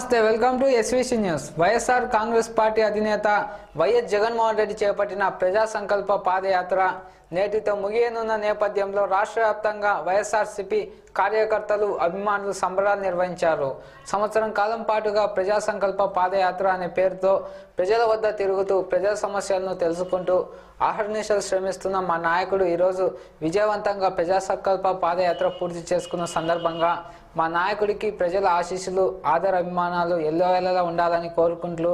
నమస్తే welcome to SVC news. YSR Congress party అధినేత YS Jaganmohan Reddy చేపట్టిన ప్రజా సంకల్ప పాదయాత్ర నేటితో ముగియనున్న నేపథ్యంలో రాష్ట్ర వ్యాప్తంగా వైఎస్ఆర్సిపి కార్యకర్తలు అభిమానులు సంబరాలు నిర్వహించారు. సంవత్సరం కాలం పాటుగా ప్రజా సంకల్ప పాదయాత్ర అనే పేరుతో ప్రజల వద్ద తిరుగుతూ ప్రజా సమస్యలను తెలుసుకుంటూ ఆహర్నిశలు శ్రమిస్తున్న మా నాయకుడు ఈరోజు విజయవంతంగా ప్రజా సంకల్ప పాదయాత్ర పూర్తి చేసుకున్న సందర్భంగా మా నాయకుడికి ప్రజల ఆశీస్సులు ఆదర అభిమానాలు ఎల్లవేళలా ఉండాలని కోరుకుంటూ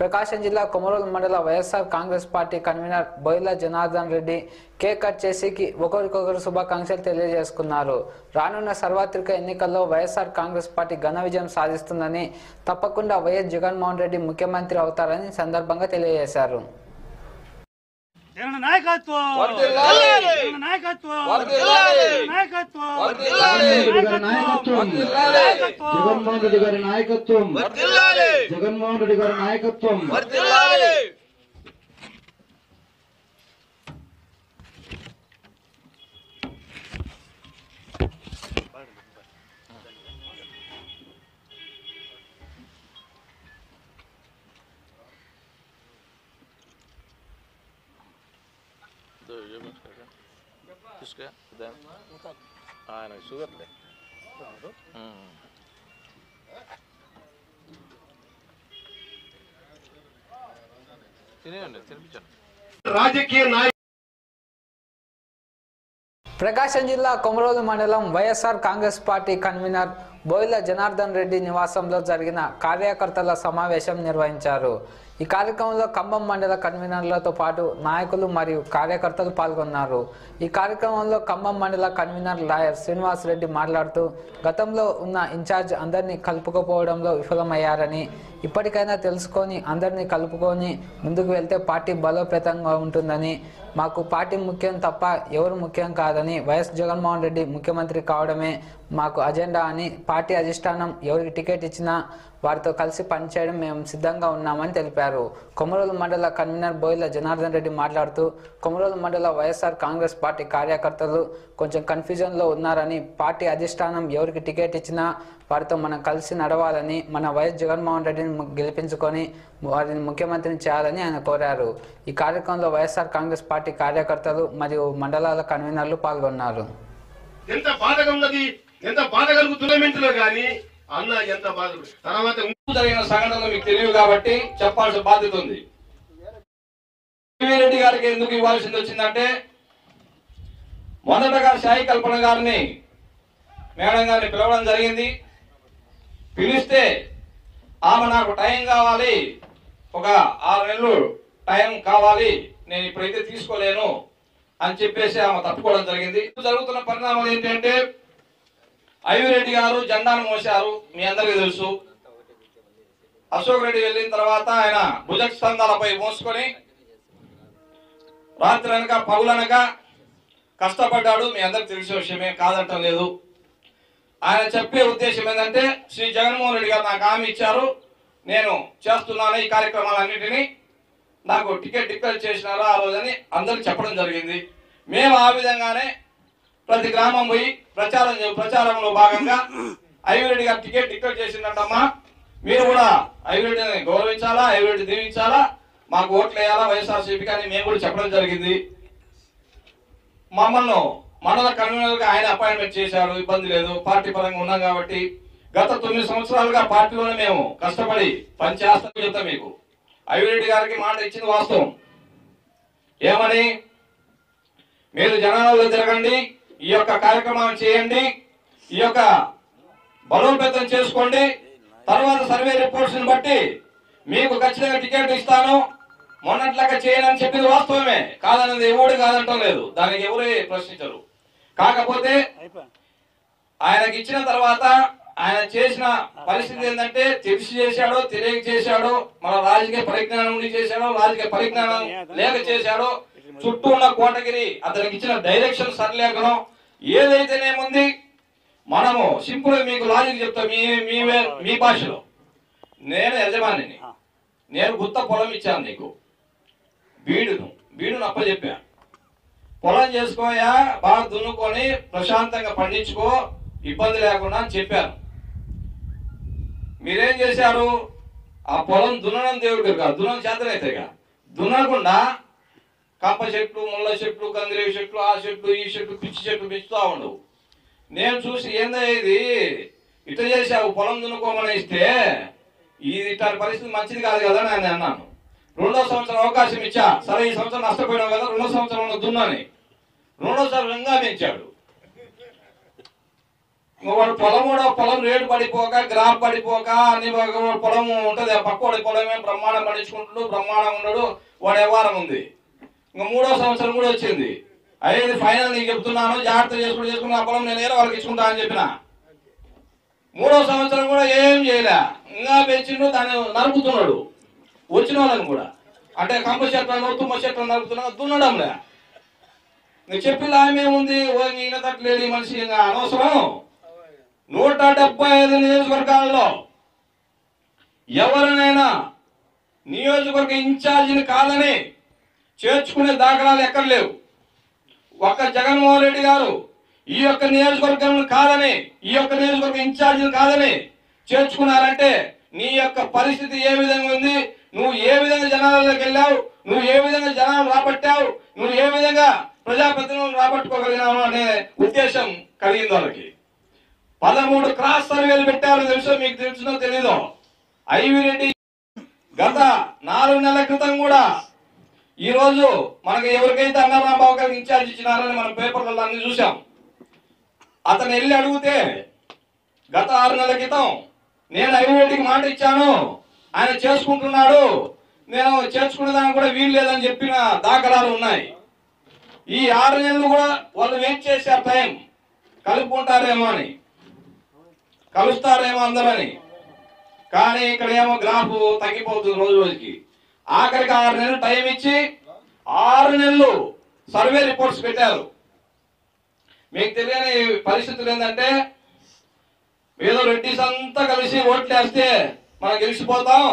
ప్రకాశం జిల్లా కొమరోలు మండల YSR Congress party convener Boyila Janardhan Reddy cake cut చేసి ఒకరికొకరు శుభాకాంక్షలు తెలియజేసుకున్నారు. రానున్న సార్వత్రిక ఎన్నికల్లో వైఎస్ఆర్ కాంగ్రెస్ పార్టీ ఘన విజయం సాధిస్తుందని తప్పకుండా వైఎస్ జగన్మోహన్ రెడ్డి ముఖ్యమంత్రి అవుతారని సందర్భంగా తెలియజేశారు. వర్ధిల్లాలి. నాయకత్వం. నాయకత్వం నాయకత్వం. జగన్మోహన్ రెడ్డి గారి నాయకత్వం వర్ధిల్లాలి జగన్మోహన్ రెడ్డి గారి నాయకత్వం వర్ధిల్లాలి తీసుకురా ఆయన షుగర్లే తినేయండి తినిపించండి రాజకీయ నాయకులు ప్రకాశం జిల్లా కొమరోలు మండలం YSR Congress party convener Boyila Janardhan Reddy నివాసంలో జరిగిన కార్యకర్తల సమావేశం నిర్వహించారు. ఈ కార్యక్రమంలో ఖమ్మం మండల కన్వీనర్లతో పాటు నాయకులు మరియు కార్యకర్తలు పాల్గొన్నారు. ఈ కార్యక్రమంలో ఖమ్మం మండల కన్వీనర్ లాయర్ శ్రీనివాస్ రెడ్డి మాట్లాడుతూ గతంలో ఉన్న ఇన్ఛార్జ్ అందరినీ కలుపుకోపోవడంలో విఫలమయ్యారని ఇప్పటికైనా తెలుసుకొని అందరినీ కలుపుకొని ముందుకు వెళ్తే పార్టీ బలోపేతంగా ఉంటుందని మాకు పార్టీ ముఖ్యం తప్ప ఎవరు ముఖ్యం కాదని వైఎస్ జగన్మోహన్ రెడ్డి ముఖ్యమంత్రి కావడమే మాకు అజెండా అని పార్టీ అధిష్టానం ఎవరికి టికెట్ ఇచ్చినా వారితో కలిసి పనిచేయడం మేము సిద్ధంగా ఉన్నామని తెలిపారు. కొమరోలు మండల కన్వీనర్ బోయిల జనార్దన్ రెడ్డి మాట్లాడుతూ కొమరోలు మండల వైఎస్ఆర్ కాంగ్రెస్ పార్టీ కార్యకర్తలు కొంచెం కన్ఫ్యూజన్లో ఉన్నారని పార్టీ అధిష్టానం ఎవరికి టికెట్ ఇచ్చినా వారితో మనం కలిసి నడవాలని మన వైఎస్ జగన్మోహన్ రెడ్డిని గెలిపించుకొని వారిని ముఖ్యమంత్రిని చేయాలని ఆయన కోరారు. ఈ కార్యక్రమంలో వైఎస్ఆర్ కాంగ్రెస్ పార్టీ కార్యకర్తలు మరియు మండలాల కన్వీనర్లు పాల్గొన్నారు. ఎంత బాధగా ఉన్నది ఎంత బాధ కలుగుతున్న కానీ అన్న ఎంత బాధ తర్వాత జరిగిన సంఘటనలు మీకు తెలియదు కాబట్టి చెప్పాల్సిన బాధ్యత ఉంది. రెడ్డి గారికి ఎందుకు ఇవ్వాల్సింది వచ్చిందంటే మొదటగా సాయి కల్పన గారిని మేడం గారిని పిలవడం జరిగింది. పిలిస్తే ఆమె నాకు టైం కావాలి. ఒక ఆరు నెలలు టైం కావాలి. నేను ఇప్పుడైతే తీసుకోలేను అని చెప్పేసి ఆమె తప్పుకోవడం జరిగింది. జరుగుతున్న పరిణామాలు ఏంటంటే అయ్యూరెడ్డి గారు జెండాను మోశారు. మీ అందరికీ తెలుసు. అశోక్ రెడ్డి వెళ్ళిన తర్వాత ఆయన భుజక్ స్తంధాలపై మోసుకొని రాత్రి అనక పగులనక కష్టపడ్డాడు. మీ అందరికి తెలిసిన విషయమే కాదంటం లేదు ఆయన చెప్పే ఉద్దేశం ఏంటంటే శ్రీ జగన్మోహన్ రెడ్డి గారు నాకు హామీ ఇచ్చారు. నేను చేస్తున్నాను ఈ కార్యక్రమాలన్నింటినీ. నాకు టికెట్ డిక్లేర్ చేసినారు ఆ రోజని అందరికి చెప్పడం జరిగింది. మేము ఆ విధంగానే ప్రతి గ్రామం పోయి ప్రచారం ప్రచారంలో భాగంగా ఐవిరెడ్డి గారు టికెట్ డిక్లేర్ చేసిందంటమ్మా. మీరు కూడా ఐవిరెడ్డిని గౌరవించాలా ఐవిరెడ్డి దీవించాలా? మాకు ఓట్లు వేయాలా వైఎస్ఆర్సీపీ అని మేము కూడా చెప్పడం జరిగింది. మమ్మల్ని మండల కన్వీనర్గా ఆయన అపాయింట్మెంట్ చేశాడు ఇబ్బంది లేదు. పార్టీ పరంగా ఉన్నాం కాబట్టి గత తొమ్మిది సంవత్సరాలుగా పార్టీలోనే మేము కష్టపడి పనిచేస్తాం చెప్తాం మీకు. అవిరెడ్డి గారికి మాట ఇచ్చింది వాస్తవం. ఏమని? మీరు జనాలలో తిరగండి ఈ యొక్క కార్యక్రమం చేయండి ఈ యొక్క బలోపేతం చేసుకోండి. తర్వాత సర్వే రిపోర్ట్స్ని బట్టి మీకు ఖచ్చితంగా టికెట్ ఇస్తాను. మొన్నట్లాగా చేయనని చెప్పింది వాస్తవమే. కాదన్నది ఎవడు కాదంటం లేదు. దానికి ఎవరు ప్రశ్నించరు. కాకపోతే ఆయనకి ఇచ్చిన తర్వాత ఆయన చేసిన పరిస్థితి ఏంటంటే తెలిసి చేశాడో తెలియక చేశాడో మన రాజకీయ పరిజ్ఞానం ఉండి చేశాడో రాజకీయ పరిజ్ఞానం లేక చేశాడో చుట్టూ ఉన్న కోటగిరి అతనికి ఇచ్చిన డైరెక్షన్ సరిలేకనో ఏదైతేనేముంది మనము సింపుల్ మీకు లాజిక్ చెప్తా మీ మీ వే- మీ భాషలో. నేను యజమానిని. నేను గుత్త పొలం ఇచ్చాను నీకు. బీడును బీడును అప్పచెప్పా పొలం చేసుకోయా బాగా దున్నుకొని ప్రశాంతంగా పండించుకో ఇబ్బంది లేకుండా అని చెప్పాను. మీరేం చేశారు? ఆ పొలం దున్నడం దేవుడికి కాదు దున్నం చేతనైతేగా దున్నకుండా కంప చెట్లు ముళ్ళ చెట్లు కందిరేవి చెట్లు ఆ చెట్లు ఈ చెట్లు పిచ్చి చెట్లు పెంచుతూ ఉండవు. నేను చూసి ఏందయ్యేది ఇది? ఇట చేసావు పొలం దున్నుకోమని ఇస్తే ఇది ఇట్లాంటి పరిస్థితి మంచిది కాదు కదా అని నేను అన్నాను. రెండో సంవత్సరం అవకాశం ఇచ్చా. సరే ఈ సంవత్సరం నష్టపోయినావు కదా రెండో సంవత్సరంలో దున్నాని. రెండోసారి సంవత్సరం ఇంకా పెంచాడు వాడు పొలం కూడా పొలం రేటు పడిపోక గ్రాఫ్ పడిపోక అన్ని పొలం ఉంటది పక్కోడి పొలమే బ్రహ్మాండం పడించుకుంటాడు బ్రహ్మాండం ఉండడు వాడు వ్యవహారం ఉంది. ఇంకా మూడో సంవత్సరం కూడా వచ్చింది. అయ్యేది ఫైనల్ నేను చెప్తున్నాను జాగ్రత్త చేసుకుని చేసుకుని ఆ పొలం నేను ఏదో వాళ్ళకి ఇచ్చుకుంటా అని చెప్పిన. మూడో సంవత్సరం కూడా ఏం చేయలే. ఇంకా పెంచిండు దాన్ని నరుకుతున్నాడు. వచ్చిన వాళ్ళని కూడా. అంటే కంప చెట్లను తుమ్మ చెట్లను నరుకుతున్నా దున్నడంలే. నువ్వు చెప్పి లామే ఉంది ఓ ఈయన తట్టలేడు ఈ మనిషి అనవసరం. నూట డెబ్బై ఐదు నియోజకవర్గాల్లో ఎవరినైనా నియోజకవర్గ ఇన్ఛార్జిని కాదని చేర్చుకునే దాఖలాలు ఎక్కడ లేవు. ఒక్క జగన్మోహన్ రెడ్డి గారు ఈ యొక్క నియోజకవర్గం కాదని ఈ యొక్క నియోజకవర్గ ఇన్ఛార్జిని కాదని చేర్చుకున్నారంటే నీ యొక్క పరిస్థితి ఏ విధంగా ఉంది? నువ్వు ఏ విధంగా జనాలలోకి వెళ్ళావు? నువ్వు ఏ విధంగా జనాలు రాబట్టావు? నువ్వు ఏ విధంగా ప్రజాప్రతినిధులను రాబట్టుకోగలిగినావు అనే ఉద్దేశం కలిగింది వాళ్ళకి. పదమూడు క్రాస్ సర్వేలు పెట్టారు తెలుసో మీకు తెలుసునో తెలీదు? ఐవి రెడ్డి గత నాలుగు నెలల క్రితం కూడా ఈ రోజు మనకి ఎవరికైతే అన్నారాంబాబు గారికి ఇన్ఛార్జ్ ఇచ్చినారని మనం పేపర్లలో అన్ని చూసాం అతను వెళ్ళి అడిగితే గత ఆరు నెలల క్రితం నేను ఐవిరెడ్డికి మాట ఇచ్చాను ఆయన చేసుకుంటున్నాడు నేను చేసుకునేదానికి కూడా వీలు లేదని చెప్పిన దాఖలాలు ఉన్నాయి. ఈ ఆరు నెలలు కూడా వాళ్ళు వెయిట్ చేశారు టైం కలుపుకుంటారేమో అని. కలుస్తారేమో అందరని. కానీ ఇక్కడ ఏమో గ్రాఫ్ తగ్గిపోతుంది రోజు రోజుకి. ఆఖరికి ఆరు నెలలు టైం ఇచ్చి ఆరు నెలలు సర్వే రిపోర్ట్స్ పెట్టారు. మీకు తెలియని పరిస్థితులు ఏంటంటే ఏదో రెడ్డిస్ అంతా కలిసి ఓట్లు వేస్తే మనం గెలిచిపోతాం.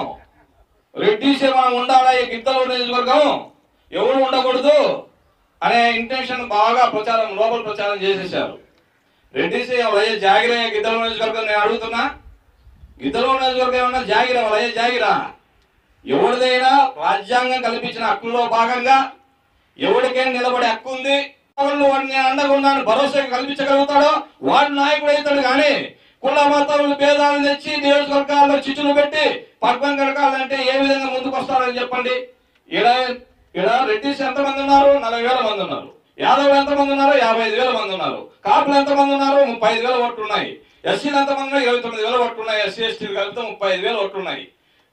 రెడ్డిసే మనం ఉండాలా ఈ గిద్దలు నియోజకవర్గం? ఎవరు ఉండకూడదు? అనే ఇంటెన్షన్ బాగా ప్రచారం లోపల ప్రచారం చేసేసారు రెడ్డిసే అయ్యే జాగిర గిద్దల నియోజకవర్గం నేను అడుగుతున్నా. గిద్దలూరు నియోజకవర్గం ఏమన్నా జాగిర? అయ్యే జాగిరా? ఎవరిదైనా రాజ్యాంగం కల్పించిన హక్కుల్లో భాగంగా ఎవరికైనా నిలబడే హక్కు ఉంది. వాళ్ళు వాడిని అండగా ఉన్నాను భరోసా కల్పించగలుగుతాడో వాడు నాయకుడు అవుతాడు కానీ కుల మతములు భేదాలు తెచ్చి నియోజకవర్గాల్లో చిచ్చులు పెట్టి పద్మం కడకాలంటే ఏ విధంగా ముందుకు వస్తారని చెప్పండి? ఈడ ఈడ రెడ్డిస్ ఎంతమంది ఉన్నారు? నలభై వేల మంది ఉన్నారు. యాదవులు ఎంతమంది ఉన్నారు? యాభై ఐదు వేల మంది ఉన్నారు. కాపులు ఎంతమంది ఉన్నారు? ముప్పై ఐదు వేల ఓట్లు ఉన్నాయి. ఎస్సీలు ఎంతమంది ఉన్నారు? ఇరవై తొమ్మిది వేల ఓట్లు ఉన్నాయి. ఎస్సీ ఎస్టీలు కలిపితే ముప్పై ఐదు వేల ఓట్లు ఉన్నాయి.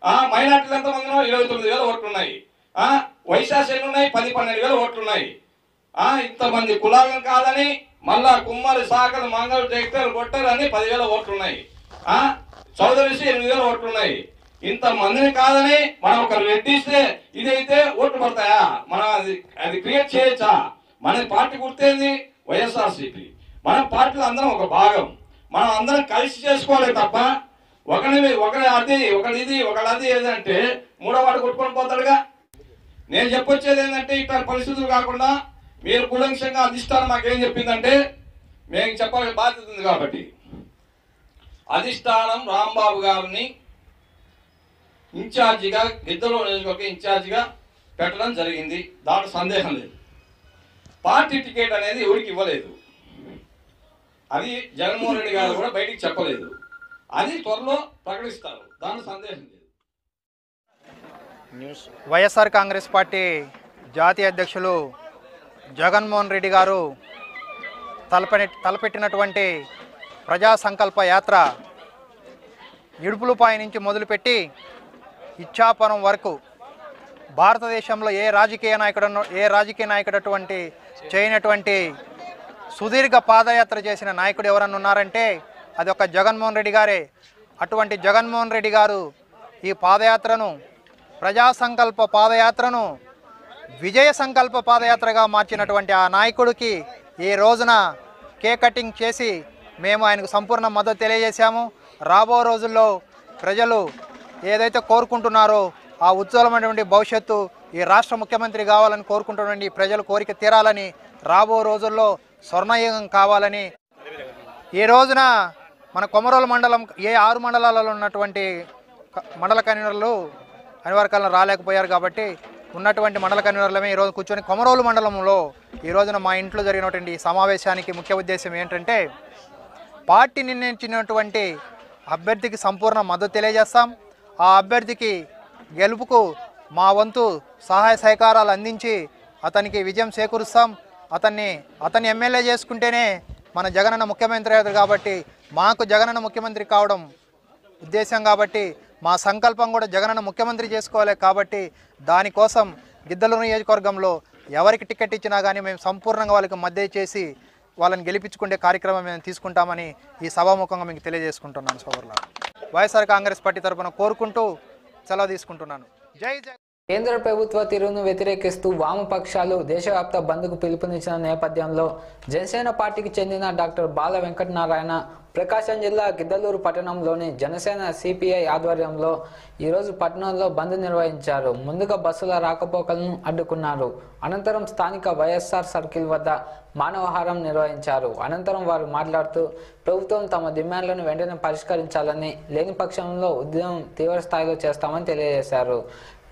ఆ మైనార్టీలు ఎంతమంది ఉన్నారు? ఇరవై తొమ్మిది వేల ఓట్లు ఉన్నాయి. ఆ వైశాస్ ఎన్ని ఉన్నాయి? పది పన్నెండు వేల ఓట్లు ఉన్నాయి. ఆ ఇంతమంది కులాలను కాదని మళ్ళా కుమ్మరి సాకలు మంగళ జైక్టర్ కొట్టారు అని పదివేల ఓట్లు ఉన్నాయి ఆ? చౌదరిసి ఎనిమిది వేల ఓట్లు ఉన్నాయి ఇంత మందిని కాదని మనం ఒక రెడ్డిస్తే ఇదైతే ఓట్లు పడతాయా? మనం అది అది క్రియేట్ చేయొచ్చా? మన పార్టీ గుర్తేంది? వైఎస్ఆర్సీపీ. మన పార్టీలో అందరం ఒక భాగం. మనం అందరం కలిసి చేసుకోవాలి తప్ప ఒకరి ఒకరి అది ఒకటి ఇది ఒకటి అది ఏదంటే మూడో వాడు కొట్టుకొని పోతాడుగా. నేను చెప్పొచ్చేది ఏంటంటే ఇట్లాంటి పరిస్థితులు కాకుండా మీరు కూలంక్షంగా అధిష్టానం మాకేం చెప్పిందంటే మేము చెప్పాల్సిన బాధ్యత ఉంది కాబట్టి. అధిష్టానం రాంబాబు గారిని ఇన్ఛార్జిగా గిద్దలో నియోజకవర్గం ఇన్ఛార్జిగా పెట్టడం జరిగింది. దాంట్లో సందేహం లేదు. పార్టీ టికెట్ అనేది ఎవరికి ఇవ్వలేదు. అది జగన్మోహన్ రెడ్డి గారు కూడా బయటికి చెప్పలేదు. అది త్వరలో ప్రకటిస్తారు. దాని సందేహం లేదు. వైఎస్ఆర్ కాంగ్రెస్ పార్టీ జాతీయ అధ్యక్షులు జగన్మోహన్ రెడ్డి గారు తలపె తలపెట్టినటువంటి ప్రజా సంకల్ప యాత్ర ఇడుపులపాయ నుంచి మొదలుపెట్టి ఇచ్చాపురం వరకు భారతదేశంలో ఏ రాజకీయ నాయకుడు ఏ రాజకీయ నాయకుడు అటువంటి చేయనటువంటి సుదీర్ఘ పాదయాత్ర చేసిన నాయకుడు ఎవరన్నా ఉన్నారంటే అది ఒక జగన్మోహన్ రెడ్డి గారే. అటువంటి జగన్మోహన్ రెడ్డి గారు ఈ పాదయాత్రను ప్రజా సంకల్ప పాదయాత్రను విజయ సంకల్ప పాదయాత్రగా మార్చినటువంటి ఆ నాయకుడికి ఈ రోజున కేక్ కటింగ్ చేసి మేము ఆయనకు సంపూర్ణ మద్దతు తెలియజేశాము. రాబో రోజుల్లో ప్రజలు ఏదైతే కోరుకుంటున్నారో ఆ ఉజ్వలమైనటువంటి భవిష్యత్తు ఈ రాష్ట్ర ముఖ్యమంత్రి కావాలని కోరుకుంటున్నటువంటి ప్రజల కోరిక తీరాలని రాబో రోజుల్లో స్వర్ణయుగం కావాలని ఈ రోజున మన కొమరోలు మండలం ఏ ఆరు మండలాలలో ఉన్నటువంటి మండల కన్వీనర్లు అనివార్యాలను రాలేకపోయారు కాబట్టి ఉన్నటువంటి మండల కన్వీనర్లమే ఈరోజు కూర్చొని కొమరోలు మండలంలో ఈ రోజున మా ఇంట్లో జరిగినటువంటి సమావేశానికి ముఖ్య ఉద్దేశం ఏంటంటే పార్టీ నిర్ణయించినటువంటి అభ్యర్థికి సంపూర్ణ మద్దతు తెలియజేస్తాం. ఆ అభ్యర్థికి గెలుపుకు మా వంతు సహాయ సహకారాలు అందించి అతనికి విజయం చేకూరుస్తాం. అతన్ని అతన్ని ఎమ్మెల్యే చేసుకుంటేనే మన జగనన్న ముఖ్యమంత్రి అవుతారు కాబట్టి మాకు జగనన్న ముఖ్యమంత్రి కావడం ఉద్దేశం కాబట్టి మా సంకల్పం కూడా జగనన్న ముఖ్యమంత్రి చేసుకోవాలి కాబట్టి దానికోసం గిద్దలూరు నియోజకవర్గంలో ఎవరికి టికెట్ ఇచ్చినా కానీ మేము సంపూర్ణంగా వాళ్ళకి మద్దతు చేసి వాళ్ళని గెలిపించుకునే కార్యక్రమం మేము తీసుకుంటామని ఈ సభాముఖంగా మీకు తెలియజేసుకుంటున్నాను సోదరుల వైఎస్ఆర్ కాంగ్రెస్ పార్టీ తరఫున కోరుకుంటూ సెలవు తీసుకుంటున్నాను. జై జై. కేంద్ర ప్రభుత్వ తీరును వ్యతిరేకిస్తూ వామపక్షాలు దేశవ్యాప్త బంద్కు పిలుపునిచ్చిన నేపథ్యంలో జనసేన పార్టీకి చెందిన డాక్టర్ బాల వెంకటనారాయణ ప్రకాశం జిల్లా గిద్దలూరు పట్టణంలోని జనసేన సిపిఐ ఆధ్వర్యంలో ఈరోజు పట్టణంలో బంద్ నిర్వహించారు. ముందుగా బస్సుల రాకపోకలను అడ్డుకున్నారు. అనంతరం స్థానిక వైఎస్ఆర్ సర్కిల్ వద్ద మానవహారం నిర్వహించారు. అనంతరం వారు మాట్లాడుతూ ప్రభుత్వం తమ డిమాండ్లను వెంటనే పరిష్కరించాలని లేని పక్షంలో ఉద్యమం తీవ్ర స్థాయిలో చేస్తామని తెలియజేశారు.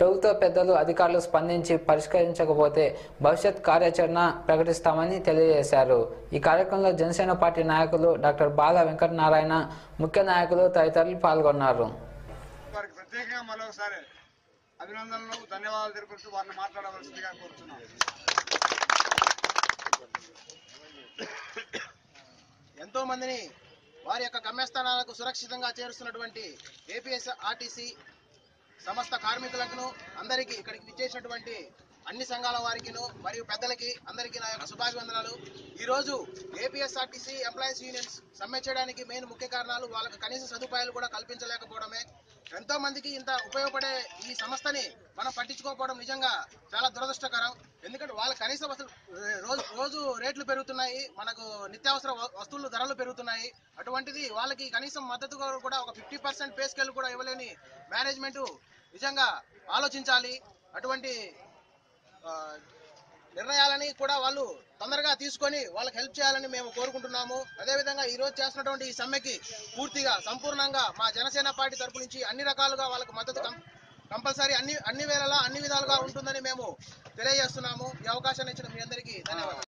ప్రభుత్వ పెద్దలు అధికారులు స్పందించి పరిష్కరించకపోతే భవిష్యత్ కార్యాచరణ ప్రకటిస్తామని తెలియజేశారు. ఈ కార్యక్రమంలో జనసేన పార్టీ నాయకులు డాక్టర్ బాల వెంకటనారాయణ ముఖ్య నాయకులు తదితరులు పాల్గొన్నారు. వారికి అభినందనలు ధన్యవాదాలు తెలుపుతూ వారిని మాట్లాడవలసిందిగా కోరుతున్నాం. ఎంతో మందిని వారి యొక్క గమ్యస్థానాలకు సురక్షితంగా చేరుస్తున్నటువంటి ఏపీఎస్ ఆర్టీసీ సమస్త కార్మికులకు అందరికీ ఇక్కడికి విచ్చేసినటువంటి అన్ని సంఘాల వారికిను మరియు పెద్దలకి అందరికీ నా యొక్క శుభాభివందనాలు. ఈ రోజు ఏపీఎస్ఆర్టీసీ ఎంప్లాయీస్ యూనియన్స్ సమ్మె చేయడానికి మెయిన్ ముఖ్య కారణాలు వాళ్ళకి కనీస సదుపాయాలు కూడా కల్పించలేకపోవడమే. ఎంతో మందికి ఇంత ఉపయోగపడే ఈ సంస్థని మనం పట్టించుకోకపోవడం నిజంగా చాలా దురదృష్టకరం. ఎందుకంటే వాళ్ళ కనీసం వసలు రోజు రోజు రేట్లు పెరుగుతున్నాయి మనకు నిత్యావసర వ- వస్తువులు ధరలు పెరుగుతున్నాయి. అటువంటిది వాళ్ళకి కనీసం మద్దతు కూడా ఒక ఫిఫ్టీ పర్సెంట్ పే స్కేల్ కూడా ఇవ్వలేని మేనేజ్మెంట్ నిజంగా ఆలోచించాలి. అటువంటి నిర్ణయాలని కూడా వాళ్ళు తొందరగా తీసుకొని వాళ్ళకి హెల్ప్ చేయాలని మేము కోరుకుంటున్నాము. అదేవిధంగా ఈరోజు చేస్తున్నటువంటి ఈ సమ్మెకి పూర్తిగా సంపూర్ణంగా మా జనసేన పార్టీ తరపు నుంచి అన్ని రకాలుగా వాళ్ళకు మద్దతు కంపల్సరీ అన్ని అన్ని వేళలా అన్ని విధాలుగా ఉంటుందని మేము తెలియజేస్తున్నాము. ఈ అవకాశాన్ని ఇచ్చిన మీ అందరికీ ధన్యవాదాలు.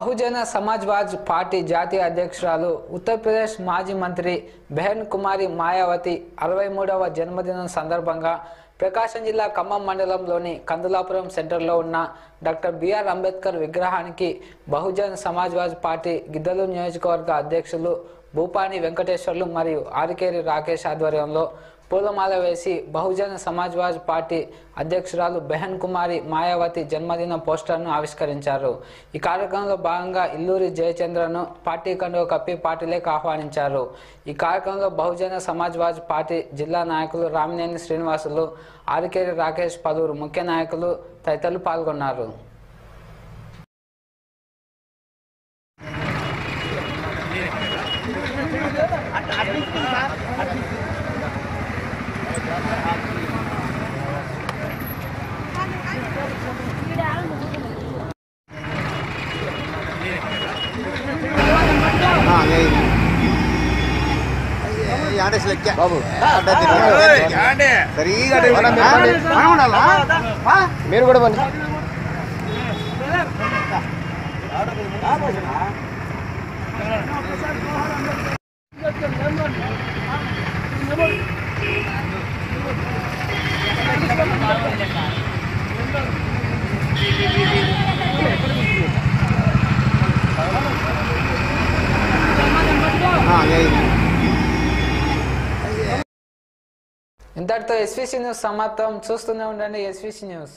బహుజన సమాజ్వాజ్ పార్టీ జాతీయ అధ్యక్షురాలు ఉత్తరప్రదేశ్ మాజీ మంత్రి బెహన్ కుమారి మాయావతి అరవై మూడవ జన్మదినం సందర్భంగా ప్రకాశం జిల్లా ఖమ్మం మండలంలోని కందులాపురం సెంటర్లో ఉన్న డాక్టర్ బిఆర్ అంబేద్కర్ విగ్రహానికి బహుజన్ సమాజ్వాజ్ పార్టీ గిద్దలు నియోజకవర్గ అధ్యక్షులు భూపాని వెంకటేశ్వర్లు మరియు ఆరికేరి రాకేష్ ఆధ్వర్యంలో పూలమాల వేసి బహుజన సమాజ్వాజ్ పార్టీ అధ్యక్షురాలు బెహన్ కుమారి మాయావతి జన్మదిన పోస్టర్ను ఆవిష్కరించారు ఈ కార్యక్రమంలో భాగంగా ఇల్లూరి జయచంద్రను పార్టీ కండువ కప్పి పార్టీలోకి ఆహ్వానించారు ఈ కార్యక్రమంలో బహుజన సమాజ్వాజ్ పార్టీ జిల్లా నాయకులు రామినేని శ్రీనివాసులు ఆరికేరి రాకేష్ పలువురు ముఖ్య నాయకులు తదితరులు పాల్గొన్నారు బాబు మీరు కూడా పండి ఇంతటితో ఎస్వీసీ న్యూస్ సమాప్తం చూస్తూనే ఉండండి ఎస్వీసీ న్యూస్